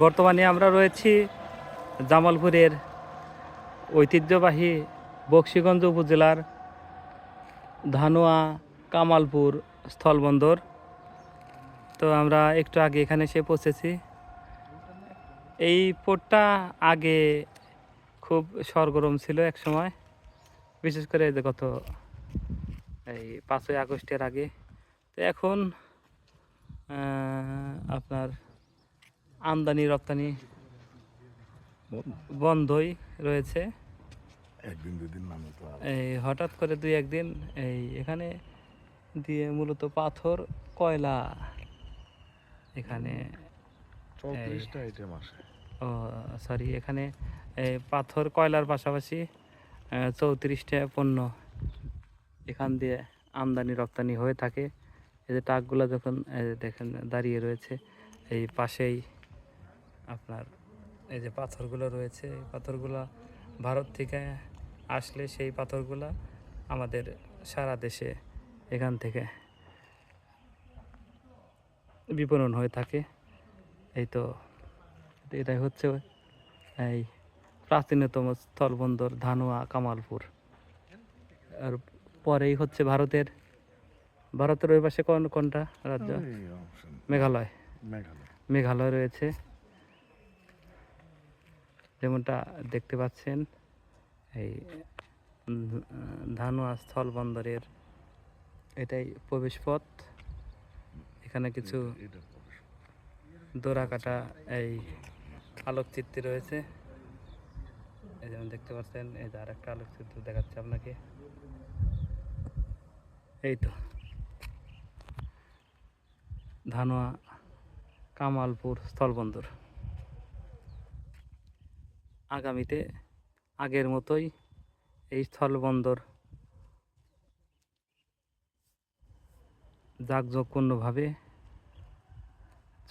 বর্তমানে আমরা রয়েছি জামালপুরের ঐতিহ্যবাহী বক্সিগঞ্জ উপজেলার ধানোয়া কামালপুর স্থলবন্দর। তো আমরা একটু আগে এখানে এসে পৌঁছেছি। এই পোর্টটা আগে খুব সরগরম ছিল এক সময়। বিশেষ করে গত এই পাঁচই আগস্টের আগে। তো এখন আপনার আমদানি রপ্তানি বন্ধই রয়েছে। একদিন দুদিন এই হঠাৎ করে দুই একদিন এই এখানে দিয়ে মূলত পাথর কয়লা এখানে চৌত্রিশটা আইটেম আসে। ও সরি এখানে এই পাথর কয়লার পাশাপাশি চৌত্রিশটা পণ্য এখান দিয়ে আমদানি রপ্তানি হয়ে থাকে। এই যে ট্রাকগুলো যখন দেখেন দাঁড়িয়ে রয়েছে এই পাশেই আপনার এই যে পাথরগুলো রয়েছে এই পাথরগুলো ভারত থেকে আসলে সেই পাথরগুলো আমাদের সারা দেশে এখান থেকে বিপণন হয়ে থাকে। এই তো এটাই হচ্ছে এই প্রাচীনতম স্থলবন্দর ধানুয়া কামালপুর। আর পরেই হচ্ছে ভারতের ভারতের ওই পাশে কোন কোনটা রাজ্য? মেঘালয়। মেঘালয় রয়েছে। যেমনটা দেখতে পাচ্ছেন, এই ধানুয়া স্থল বন্দরের এটাই প্রবেশ পথ এখানে কিছু এটা দোরা কাটা এই, আলোকচিত্রী রয়েছে। এই যেমন দেখতে পাচ্ছেন, এই যে আরেকটা আলোকচিত্র দেখাচ্ছে আপনাকে। এই তো, ধানোয়া কামালপুর স্থলবন্দর। আগামীতে আগের মতোই এই স্থলবন্দর জাঁকজমকপূর্ণভাবে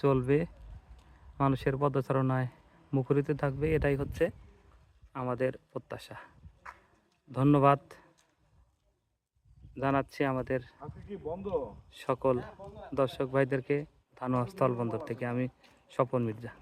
চলবে। মানুষের পদচারণায় মুখরিত থাকবে। এটাই হচ্ছে আমাদের প্রত্যাশা। ধন্যবাদ জানাচ্ছি আমাদের সকল দর্শক ভাইদেরকে ধানোয়া স্থলবন্দর থেকে। আমি স্বপন মির্জা।